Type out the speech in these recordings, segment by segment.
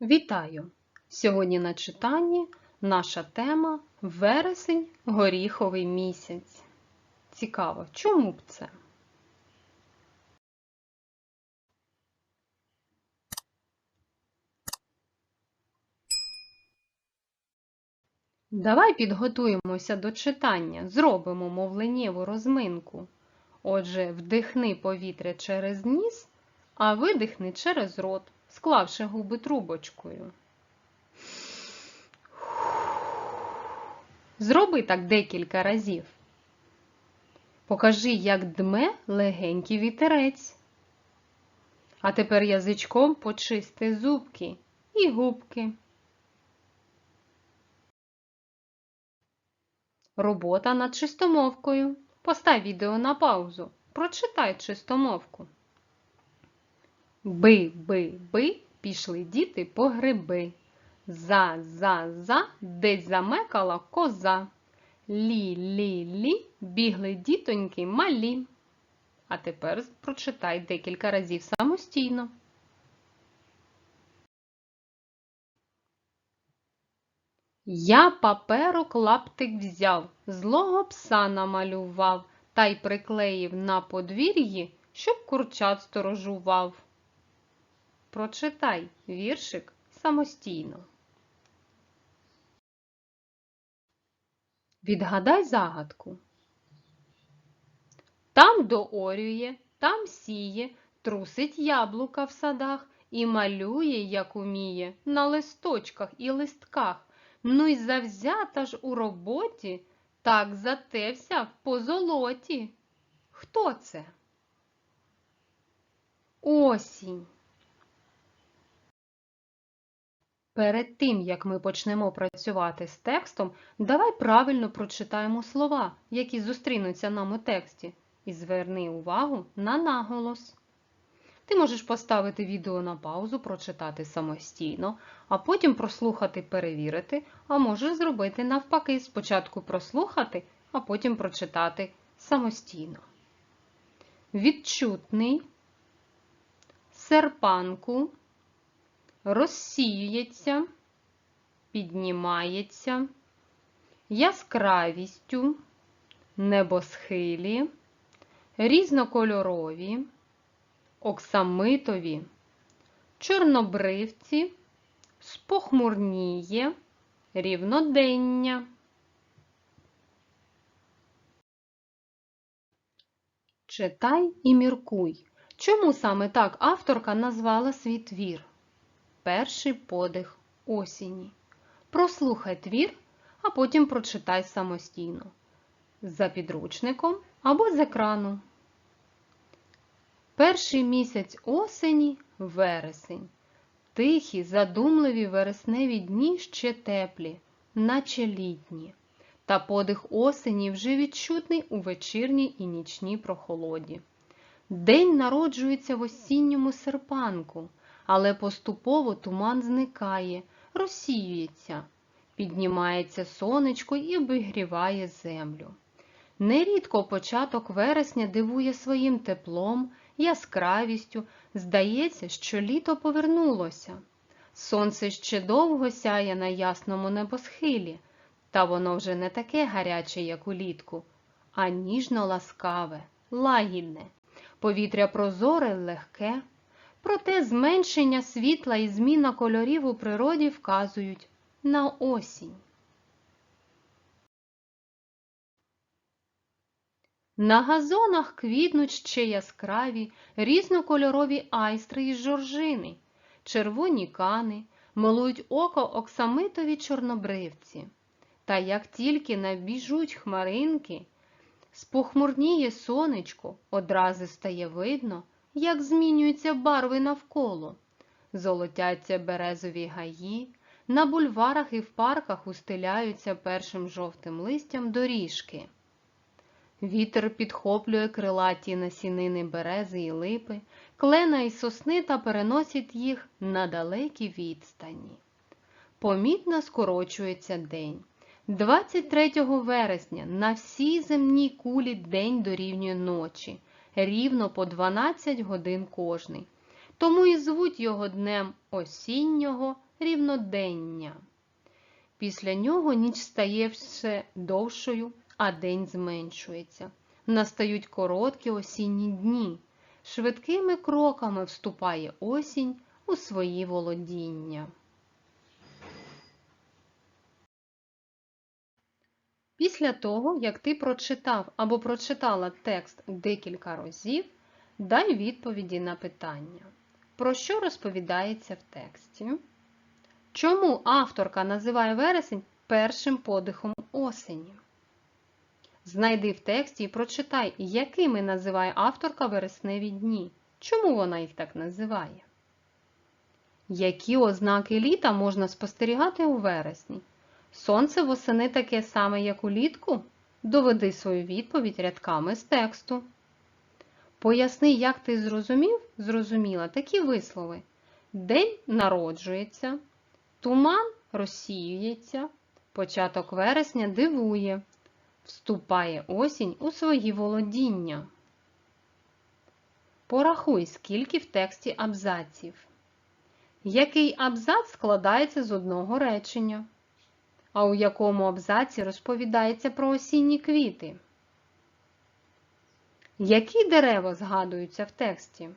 Вітаю! Сьогодні на читанні наша тема Вересень горіховий місяць. Цікаво, чому б це? Давай підготуємося до читання, зробимо мовленнєву розминку. Отже, вдихни повітря через ніс, а видихни через рот, склавши губи трубочкою. Зроби так декілька разів. Покажи, як дме легенький вітерець. А тепер язичком почисти зубки і губки. Робота над чистомовкою. Постав відео на паузу. Прочитай чистомовку. Би, би, би, пішли діти по гриби. За, за, за, десь замекала коза. Лі, лі, лі, бігли дітоньки малі. А тепер прочитай декілька разів самостійно. Я паперок лаптик взяв, злого пса намалював та й приклеїв на подвір'ї, щоб курчат сторожував. Прочитай віршик самостійно. Відгадай загадку. Там доорює, там сіє, трусить яблука в садах і малює, як уміє, на листочках і листках. Ну й завзята ж у роботі, так затевся в позолоті. Хто це? Осінь. Перед тим, як ми почнемо працювати з текстом, давай правильно прочитаємо слова, які зустрінуться нам у тексті, і зверни увагу на наголос. Ти можеш поставити відео на паузу, прочитати самостійно, а потім прослухати, перевірити, а можеш зробити навпаки, спочатку прослухати, а потім прочитати самостійно. Відчутний, серпанку, розсіюється, піднімається, яскравістю, небосхилі, різнокольорові, оксамитові, чорнобривці, спохмурніє, рівнодення. Читай і міркуй. Чому саме так авторка назвала свій твір? Перший подих осені. Прослухай твір, а потім прочитай самостійно. За підручником або з екрану. Перший місяць осені вересень. Тихі, задумливі вересневі дні ще теплі, наче літні. Та подих осені вже відчутний у вечірній і нічній прохолоді. День народжується в осінньому серпанку, але поступово туман зникає, розсіюється, піднімається сонечко і обігріває землю. Нерідко початок вересня дивує своїм теплом, яскравістю, здається, що літо повернулося. Сонце ще довго сяє на ясному небосхилі, та воно вже не таке гаряче, як улітку, а ніжно ласкаве, лагідне, повітря прозоре, легке. Проте зменшення світла і зміна кольорів у природі вказують на осінь. На газонах квітнуть ще яскраві різнокольорові айстри із жоржини, червоні кани, милують око оксамитові чорнобривці. Та як тільки набіжуть хмаринки, спохмурніє сонечко, одразу стає видно, як змінюються барви навколо. Золотяться березові гаї, на бульварах і в парках устиляються першим жовтим листям доріжки. Вітер підхоплює крилаті насінини берези і липи, клена і сосни та переносить їх на далекі відстані. Помітно скорочується день. 23 вересня на всій земній кулі день дорівнює ночі, рівно по 12 годин кожний. Тому і звуть його днем осіннього рівнодення. Після нього ніч стає все довшою, а день зменшується. Настають короткі осінні дні. Швидкими кроками вступає осінь у свої володіння. Після того, як ти прочитав або прочитала текст декілька разів, дай відповіді на питання. Про що розповідається в тексті? Чому авторка називає вересень першим подихом осені? Знайди в тексті і прочитай, якими називає авторка вересневі дні. Чому вона їх так називає? Які ознаки літа можна спостерігати у вересні? Сонце восени таке саме, як улітку? Доведи свою відповідь рядками з тексту. Поясни, як ти зрозумів, зрозуміла такі вислови. День народжується, туман розсіюється, початок вересня дивує, вступає осінь у свої володіння. Порахуй, скільки в тексті абзаців. Який абзац складається з одного речення? А у якому абзаці розповідається про осінні квіти? Які дерева згадуються в тексті?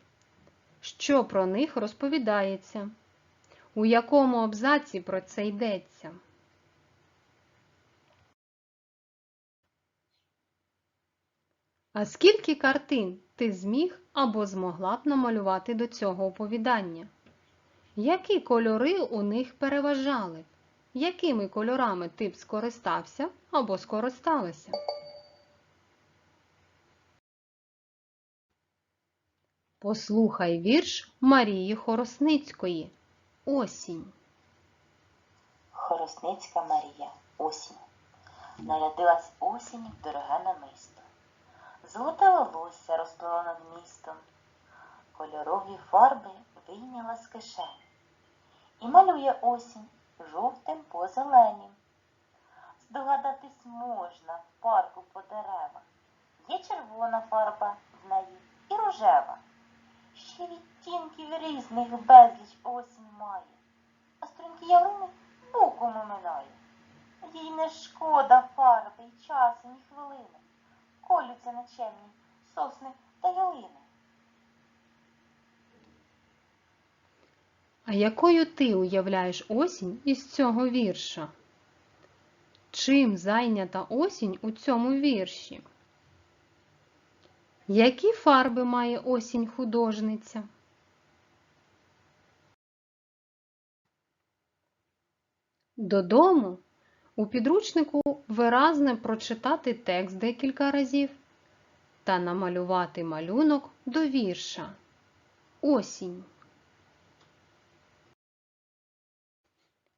Що про них розповідається? У якому абзаці про це йдеться? А скільки картин ти зміг або змогла б намалювати до цього оповідання? Які кольори у них переважали? Якими кольорами ти б скористався або скористалася? Послухай вірш Марії Хоросницької Осінь. Хоросницька Марія. Осінь. Нарядилась осінь в дороге намисто. Золоте волосся розплило над містом. Кольорові фарби вийняла з кишені. І малює осінь жовтим по зеленім. Здогадатись можна в парку по деревах. Є червона фарба в неї і рожева. Ще відтінків різних безліч осінь має, а струнки ялини боком оминає. Їй не шкода фарби й часу, ні хвилини. Колються нечемні сосни та ялини. А якою ти уявляєш осінь із цього вірша? Чим зайнята осінь у цьому вірші? Які фарби має осінь художниця? Додому у підручнику виразне прочитати текст декілька разів та намалювати малюнок до вірша. Осінь.